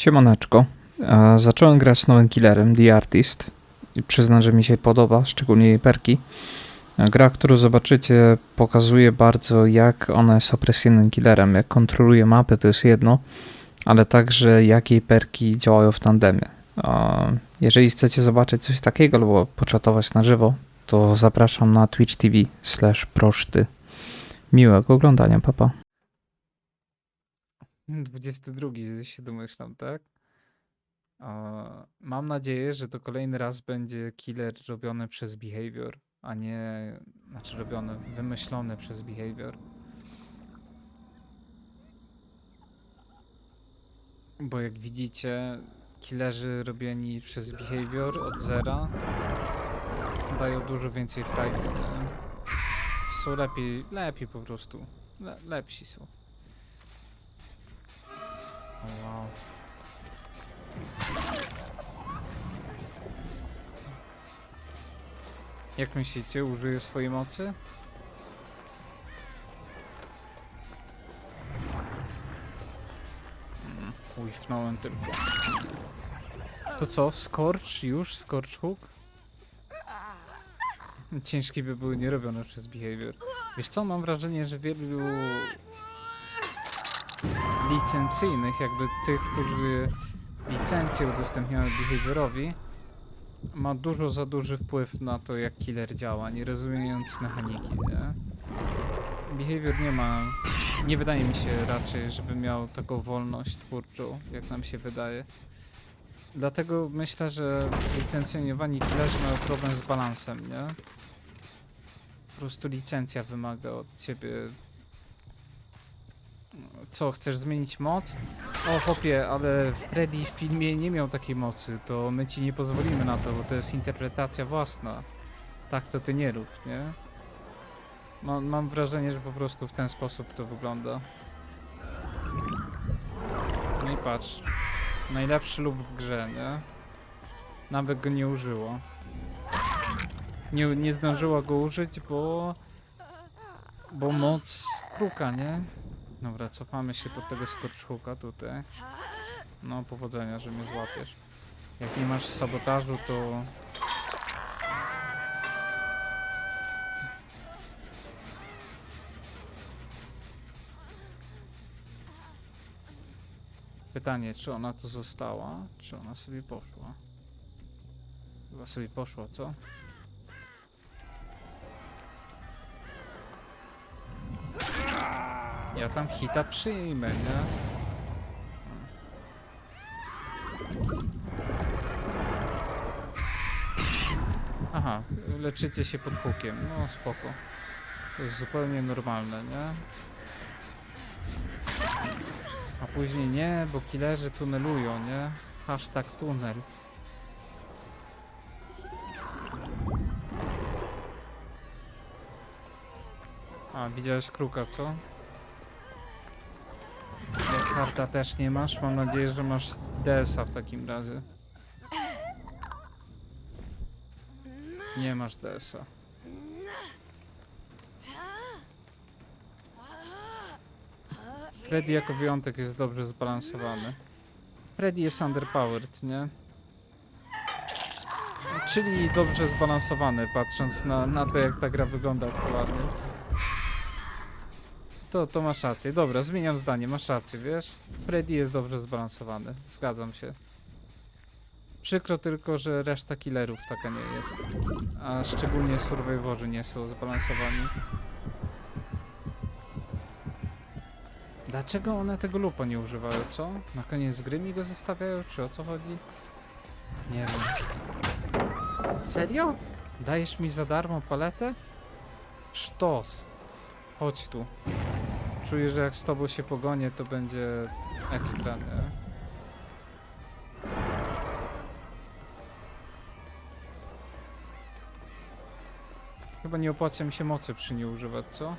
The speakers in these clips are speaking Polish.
Siemaneczko. E, Zacząłem grać nowym killerem, The Artist. I przyznam, że mi się podoba, szczególnie jej perki. E, Gra, którą zobaczycie, pokazuje bardzo, jak ona jest opresyjnym killerem. Jak kontroluje mapę, to jest jedno, ale także jak jej perki działają w tandemie. E, Jeżeli chcecie zobaczyć coś takiego albo poczatować na żywo, to zapraszam na Twitch TV slash proszty. Miłego oglądania, papa. 22 się domyślam, tak? A, Mam nadzieję, że to kolejny raz będzie killer robiony przez behavior, a nie, znaczy robiony, wymyślony przez behavior. Bo jak widzicie, killerzy robieni przez behavior od zera dają dużo więcej frajdy. Są lepiej, lepiej po prostu. Le, lepsi są. O, wow. Jak myślicie, użyję swojej mocy? Mm, Uśpnąłem tylko. To co, Scorch już? Scorch Hook? Ciężkie by były nie robione przez Behavior. Wiesz co, mam wrażenie, że wielu licencyjnych, jakby tych, którzy licencje udostępniają behaviorowi, ma dużo za duży wpływ na to, jak killer działa, nie rozumiejąc mechaniki, nie? Behavior nie ma, nie wydaje mi się raczej, żeby miał taką wolność twórczą, jak nam się wydaje. Dlatego myślę, że licencjonowani killerzy mają problem z balansem, nie? Po prostu licencja wymaga od ciebie co, chcesz zmienić moc? O chłopie, ale Freddy w filmie nie miał takiej mocy, to my ci nie pozwolimy na to, bo to jest interpretacja własna. Tak to ty nie rób, nie? Mam, mam wrażenie, że po prostu w ten sposób to wygląda. No i patrz. Najlepszy lub w grze, nie? Nawet go nie użyło. Nie, nie zdążyła go użyć, bo... Bo moc kruka, nie? Dobra, cofamy się pod tego skorczuka tutaj. No, powodzenia, że mnie złapiesz. Jak nie masz sabotażu, to... Pytanie, czy ona tu została, czy ona sobie poszła? Chyba sobie poszła, co? Ja tam hita przyjmę, nie? Aha, leczycie się pod hukiem. No spoko. To jest zupełnie normalne, nie? A później nie, bo killerzy tunelują, nie? Hashtag tunel. A, widziałeś kruka, co? Karta też nie masz. Mam nadzieję, że masz DS-a w takim razie. Nie masz DS-a. Freddy jako wyjątek jest dobrze zbalansowany. Freddy jest underpowered, nie? Czyli dobrze zbalansowany, patrząc na, na to, jak ta gra wygląda aktualnie. To, to masz rację. Dobra, zmieniam zdanie, masz rację, wiesz? Freddy jest dobrze zbalansowany, zgadzam się. Przykro tylko, że reszta killerów taka nie jest. A szczególnie survivorzy nie są zbalansowani. Dlaczego one tego lupa nie używają, co? Na koniec gry mi go zostawiają, czy o co chodzi? Nie wiem. Serio? Dajesz mi za darmo paletę? Sztos. Chodź tu. Czuję, że jak z tobą się pogonię, to będzie ekstra, nie? Chyba nie opłaca mi się mocy przy niej używać, co?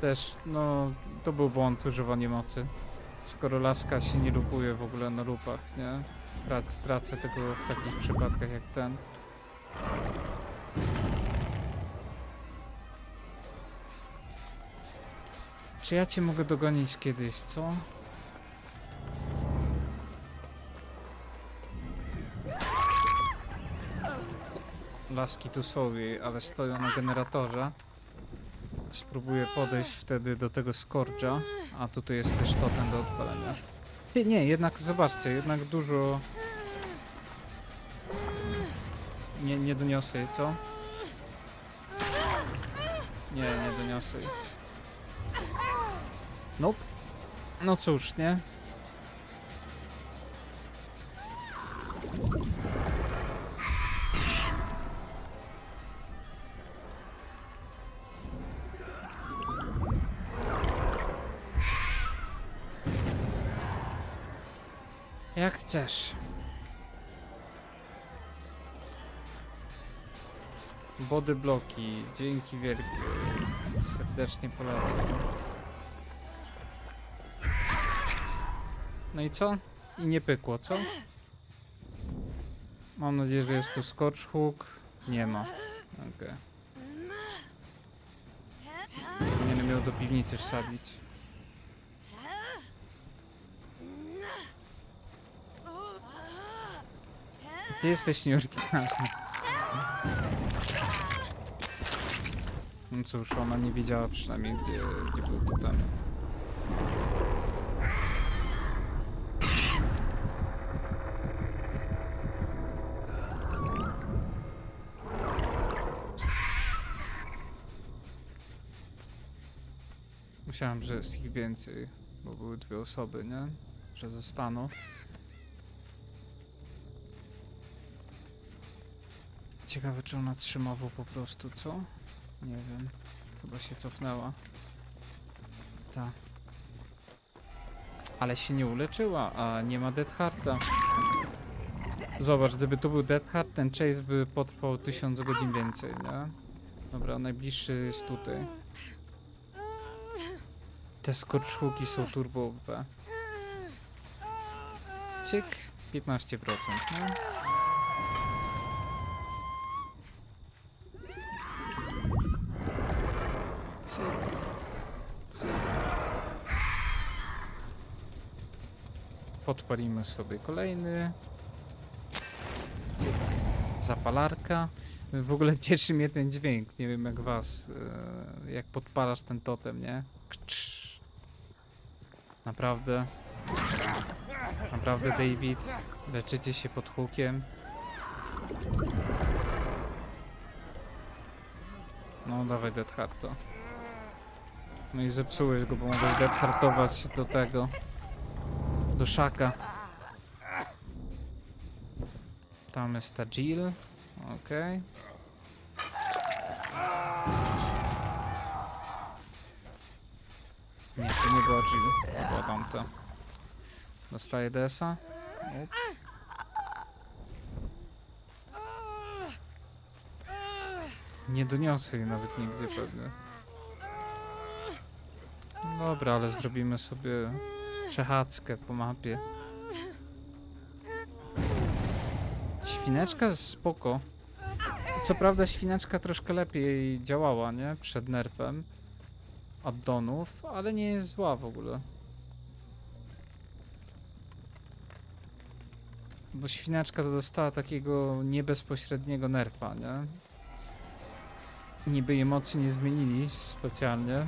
Też, no, to był błąd używanie mocy. Skoro laska się nie lupuje w ogóle na lupach, nie? Trac, tracę tego w takich przypadkach jak ten. Czy ja cię mogę dogonić kiedyś, co? Laski tu jej, ale stoją na generatorze. Spróbuję podejść wtedy do tego skorcza, a tutaj jest też totem do odpalenia. Nie, nie, jednak zobaczcie, jednak dużo... Nie, nie doniosę jej, co? Nie, nie doniosę. Nope. No cóż, nie? Chcesz. Body bloki, dzięki wielkie. Serdecznie polecam. No i co? I nie pykło, co? Mam nadzieję, że jest tu Scotch Hook. Nie ma. Okej. Powinienem ją do piwnicy wsadzić. Ty jesteś nieoryginalny. No cóż, ona nie wiedziała przynajmniej, gdzie, gdzie był totem. Myślałem, że jest ich więcej, bo były dwie osoby, nie? Że zostaną. Ciekawe, czy ona trzymało po prostu, co? Nie wiem. Chyba się cofnęła. Ta. Ale się nie uleczyła, a nie ma Dead Hearta. Zobacz, gdyby tu był Dead Heart, ten chase by potrwał 1000 godzin więcej, nie? Dobra, najbliższy jest tutaj. Te skoczhuki są turbowe. Cyk, 15%, nie? Cyk. Cyk. Podpalimy sobie kolejny. Cyk. Zapalarka. W ogóle cieszy mnie ten dźwięk. Nie wiem jak was. e, Jak podpalasz ten totem, nie? Kcz. Naprawdę. Naprawdę, David. Leczycie się pod hukiem. No, dawaj Dead Hearta. No i zepsułeś go, bo mogłeś Dead Heartować do tego. Do szaka. Tam jest ta Jill. Okej. Nie, to nie była Jill. To była tamta. Dostaję DS-a. Nie doniosę jej nawet nigdzie pewnie. Dobra, ale zrobimy sobie przechadzkę po mapie. Świneczka spoko. Co prawda świneczka troszkę lepiej działała, nie? Przed nerfem addonów, ale nie jest zła w ogóle. Bo świneczka to dostała takiego niebezpośredniego nerfa, nie? Niby mocy nie zmienili specjalnie,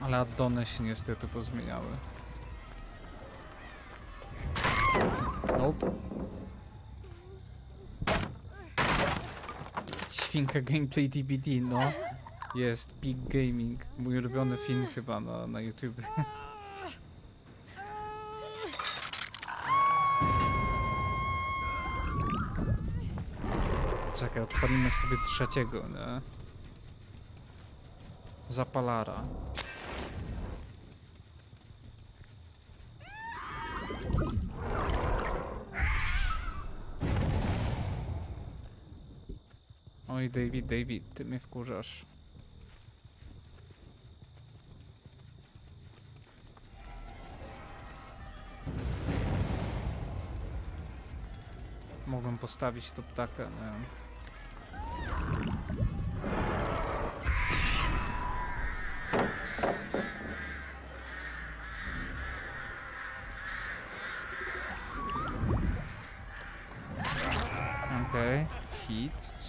ale addony się niestety pozmieniały. Nope. Świnka Gameplay DBD, no. Jest Big Gaming. Mój ulubiony film chyba na, na YouTube. Czekaj, odpalimy sobie trzeciego, nie? Zapalara. Oj, David, David, ty mnie wkurzasz. tam postawić to ptaka, nie wiem.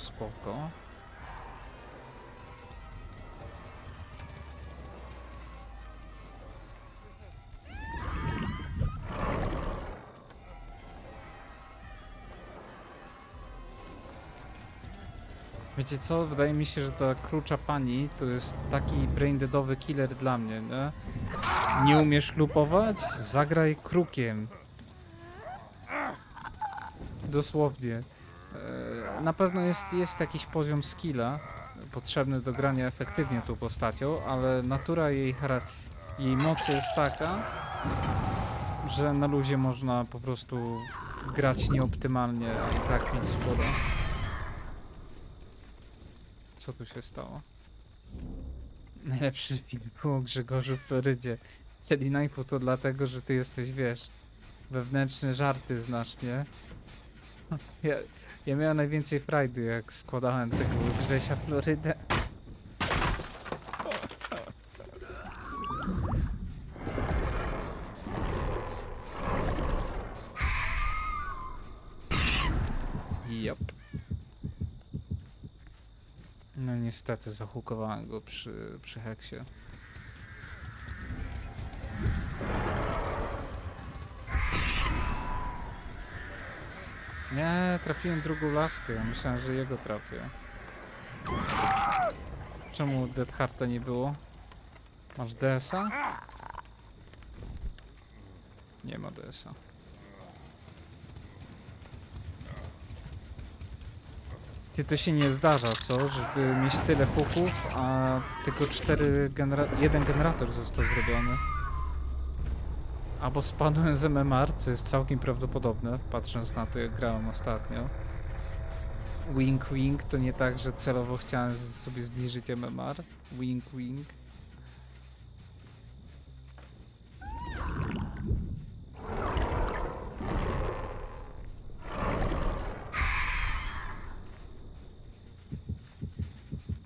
Spoko. Wiecie co? Wydaje mi się, że ta klucza pani to jest taki braindeadowy killer dla mnie, nie? Nie umiesz lupować? Zagraj krukiem. Dosłownie. Na pewno jest, jest jakiś poziom skilla potrzebny do grania efektywnie tą postacią, ale natura jej, jej mocy jest taka, że na luzie można po prostu grać nieoptymalnie, i tak mieć sporo. Co tu się stało? Najlepszy film był o Grzegorzu w Florydzie. Czyli najpół to dlatego, że ty jesteś, wiesz, wewnętrzne żarty znasz, nie? Ja, ja miałem najwięcej frajdy, jak składałem tego Grzesia Florydę. Jop. No niestety zahukowałem go przy, przy heksie. Nie, trafiłem drugą laskę. Myślałem, że jego trafię. Czemu Dead Hearta nie było? Masz DS-a? Nie ma DS-a. Ty to się nie zdarza, co? Żeby mieć tyle huków, a tylko cztery genera jeden generator został zrobiony. Albo spadłem z MMR, co jest całkiem prawdopodobne, patrząc na to jak grałem ostatnio. Wink wink to nie tak, że celowo chciałem sobie zniżyć MMR. Wink wink.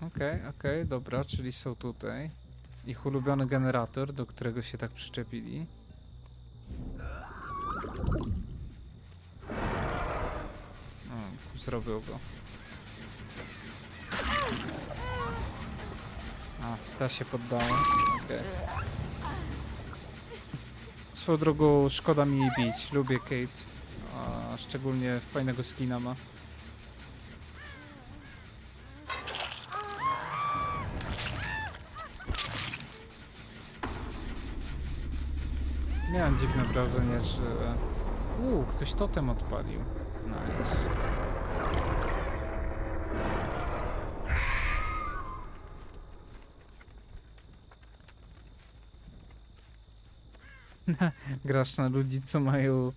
Okej, okej, dobra, czyli są tutaj. Ich ulubiony generator, do którego się tak przyczepili. Zrobił go. A, ta się poddała. Okej. Swoją drogą szkoda mi jej bić. Lubię Kate. A szczególnie fajnego skina ma. Miałem dziwne wrażenie, że... Uuu, ktoś totem odpalił. Nice. Grasz na ludzi, co mają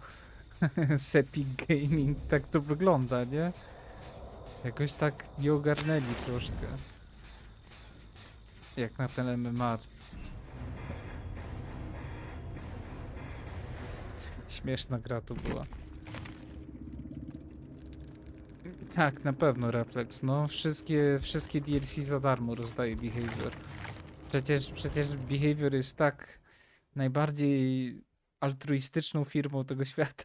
Sepi Gaming. Tak to wygląda, nie? Jakoś tak nie ogarnęli troszkę. Jak na ten MMR. Śmieszna gra to była. Tak, na pewno Reflex. No, wszystkie, wszystkie DLC za darmo rozdaje Behavior. Przecież, przecież Behavior jest tak najbardziej altruistyczną firmą tego świata.